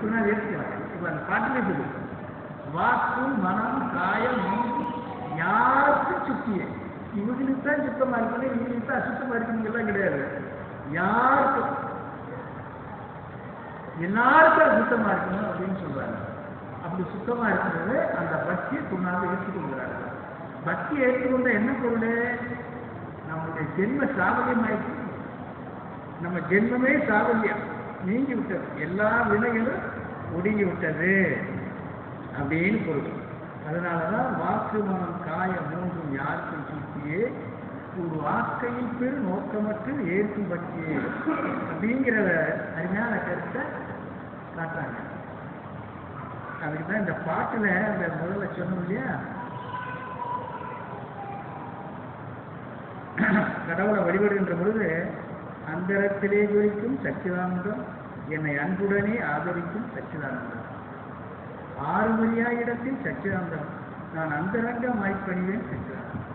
இப்படிதான் ஏற்றுக்கிறாங்க. இப்போ அந்த பாட்டிலே சொல்லு வாக்கு மனம் காயம் மூக்கு யாருக்கும் சுத்தியே? இவங்களுக்கு தான் சுத்தமா இருக்கணும் இவங்களுக்கு தான் அசுத்தமா இருக்கணுங்கெல்லாம் கிடையாது. யாருக்கும் எல்லாருக்கும் அது சுத்தமா இருக்கணும் அப்படின்னு சொல்றாங்க. அப்படி சுத்தமா இருக்கிறது அந்த பக்தியை துணாக ஏற்றுக்கொள்கிறாங்க. பக்தி ஏற்றுக்கொண்ட என்ன பொருள்? நம்மளுடைய ஜென்ம சாவல்யமாயிடுச்சு நம்ம ஜென்மமே சாவல்யம் நீங்கி விட்டது எல்லா வினைகளும் ஒடுங்கி விட்டது அப்படின்னு பொருள். அதனாலதான் வாக்கு மனம் காய மூன்றும் யாருக்கும் சுற்றியே ஒரு வாக்கையில் பெரு நோக்கமற்று ஏற்கும் பற்றியே அப்படிங்கிற அருமையான கருத்தை காட்டாங்க அதுக்கு தான் இந்த பாட்டுல அந்த முதல்ல சொன்னோம் இல்லையா? கடவுளை வழிபடுகின்ற பொழுது அந்தரத்திலே குறிக்கும் சச்சிதானந்தம் என்னை அன்புடனே ஆதரிக்கும் சச்சிதானந்தம். ஆறுமணியா இடத்தில் சச்சிதானந்தம். நான் அந்தரங்கமாய் பணிவேன் சச்சிதானந்தம்.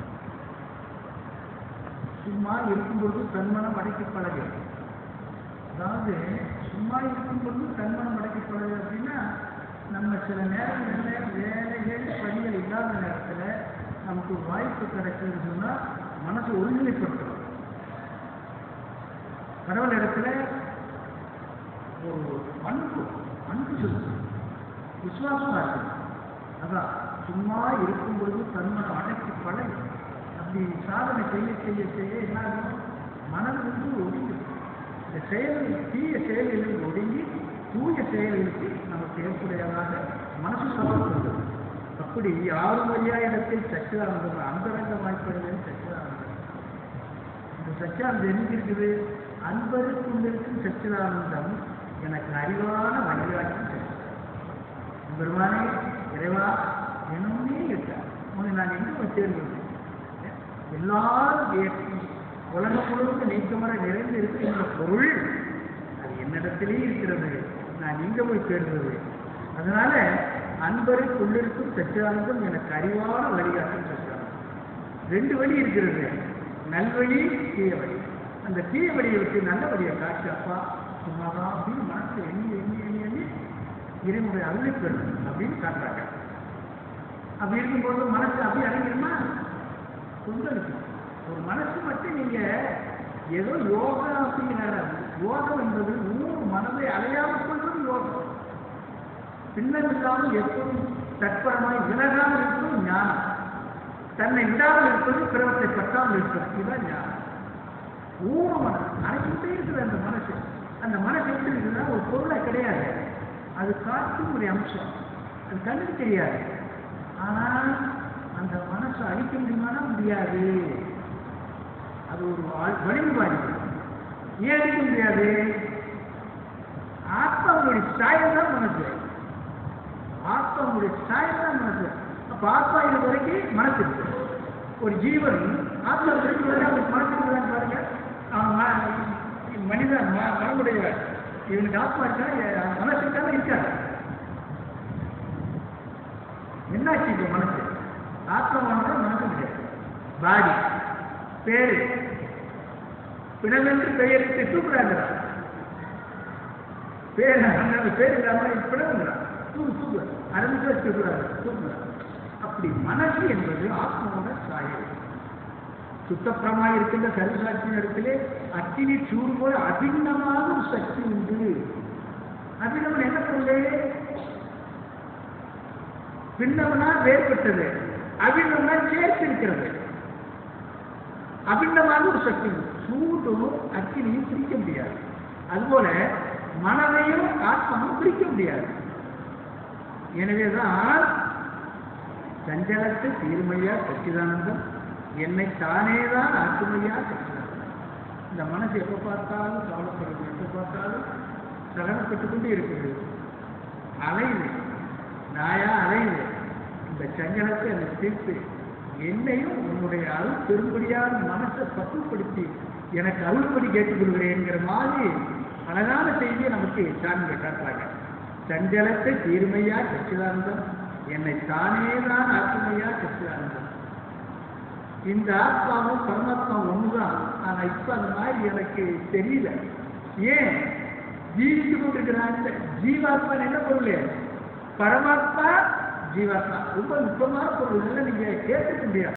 சும்மா இருக்கும்போது தன்மனம் அடக்கி பழகு அதாவது சும்மா இருக்கும்போது தன்மனம் அடக்கி பழகு அப்படின்னா நம்ம சில நேரங்களில் வேலைகள் பணிகள் இல்லாத நேரத்தில் நமக்கு வாய்ப்பு கிடைச்சதுன்னு சொன்னால் மனசு ஒருநிலைப்படுத்தும் கடவுள் இடத்துல ஒரு அன்பு அன்பு சொல்லுங்க விசுவாசமா இருக்கு அதான் சும்மா இருக்கும்பொழுது பொழுது தன்மனம் பழகி அப்படி சாதனை செய்ய செய்ய செய்ய என்ன மனம் வந்து ஒடுங்கும் இந்த செயல்கள் தீய செயல்களில் ஒடுங்கி தூய செயல்களுக்கு நமக்கு ஏற்புடையதாக மனசு சமர்ப்பது அப்படி ஆறு மரியாதை இடத்தில் சச்சிதானந்தம் அந்தரங்க வாய்ப்புகளில் இந்த சச்சிதானந்தம் எங்க இருக்குது? அன்பருக்கு சச்சிதானந்தம் எனக்கு அறிவான வழிகாட்டும் சச்சிதானந்தம் பெருமானே இறைவா என்னுமே இருக்கார் உன்னை நான் எங்க போய் எல்லாரும் ஏற்றி உலகம் முழுவதும் நீக்கமர நிறைந்து இருக்கின்ற பொருள் அது என்னிடத்திலே இருக்கிறது. நான் எங்க போய் சேர்ந்தது? அதனால அன்பரை கொண்டிருக்கும் சச்சிதானந்தம் எனக்கு அறிவான வழிகாட்டும் சச்சிதானந்தம் ரெண்டு வழி இருக்கிறது. நல்வழி தீய வழி அந்த தீய வழியை விட்டு நல்ல வழியை காட்டு அப்பா சும்மாதான் அப்படின்னு மனசு எண்ணி எண்ணி எண்ணி எண்ணி இறைமுறை அருளை அப்படின்னு காட்டுறாங்க. அப்படி இருக்கும்போது மனசு அப்படி அடங்கிடுமா? கொந்தளிக்கும் ஒரு மனசு மட்டும் நீங்க ஏதோ யோகா அப்படிங்கிற யோகம் என்பது ஊர் மனதை அலையாமல் கொள்வதும் யோகம் பின்னர் இல்லாமல் எப்போதும் தற்பரமாய் விலகாமல் இருப்பதும் ஞானம். தன்னை விடாமல் இருப்பது பிற பற்றாமல் இருப்பது இதுதான் ஞானம் ஊர மனசு அனைத்துட்டே அந்த மனசு. அந்த மனசு எப்படி இருக்குதுன்னா ஒரு பொருளை கிடையாது. அது காட்டும் ஒரு அம்சம். அது கண்ணுக்கு தெரியாது. ஆனால் அந்த மனசை அழிக்க முடியுமானா முடியாது. அது ஒரு ஆள் வலிமைவாதி ஏன் அழிக்க முடியாது? ஆத்மாவுடைய சாயம் தான் மனசு. ஆத்மாவுடைய சாயம் தான் மனசு. அப்ப ஆத்மா இது வரைக்கும் மனசு இருக்கு. ஒரு ஜீவன் ஆத்மா வரைக்கும் வரை அவனுக்கு பாருங்க. மனிதன் ம- இவனுக்கு ஆத்மா இருக்கா? எ- இருக்காது? என்னாச்சு இப்போ மனசு? ஆத்மாவானது மனசு கிடையாது பாடி பேரு. பிணமென்று பெயருக்கு தூக்குறாங்கிறான் பேர் பேர் இல்லாம பிணங்குறான் தூக்கு தூக்கு. அரபிக்க தூக்குறாங்க. தூக்குறாங்க. அப்படி மனசு என்பது ஆத்மாவோட சாயல். சுத்தப்பிரமாக இருக்கின்ற சர்வசாட்சியின் இடத்திலே அக்னி சூடு போல அபிண்ணமான ஒரு சக்தி உண்டு. அபிண்ணவன் என்ன பொருளே பின்னவனா வேறுபட்டது. அபிண்ணம்னா சேர்த்திருக்கிறது. அபிண்ணமான ஒரு சக்தி சூடும் அக்னியும் பிரிக்க முடியாது. அதுபோல மனதையும் ஆத்மாவும் பிரிக்க முடியாது. எனவேதான் சஞ்சலத்தை தீர்மையா சச்சிதானந்தம் என்னை தானே தான் ஆக்குமையா சச்சிதானந்தம் இந்த மனசு எப்போ பார்த்தாலும் கவலைப்படுது எப்போ பார்த்தாலும் சகனப்பட்டு கொண்டு இருக்குது அலையுது நாயா அலையுது இந்த சஞ்சலத்தை என்னை தீர்த்து என்னையும் உன்னுடைய அருள் பெரும்படியான மனசை பக்குப்படுத்தி எனக்கு அருள்படி கேட்டுக்கொள்கிறேங்கிற மாதிரி அழகான செய்தியை நமக்கு சாமி கேட்டாங்க சஞ்சலத்தை தீர்மையா சச்சிதானந்தம் என்னை தானே தான் ஆக்குமையா சச்சிதானந்தம் இந்த ஆத்மாவும் பரமாத்மா ஒண்ணுதான். ஆனா இப்ப அந்த மாதிரி எனக்கு தெரியல. ஏன்? ஜீவித்து கொண்டிருக்கிறாங்க ஜீவாத்மா என்ன பொருள்? பரமாத்மா ஜீவாத்மா. ரொம்ப நுட்பமான பொருள் நீங்க கேட்டுக்க முடியாது.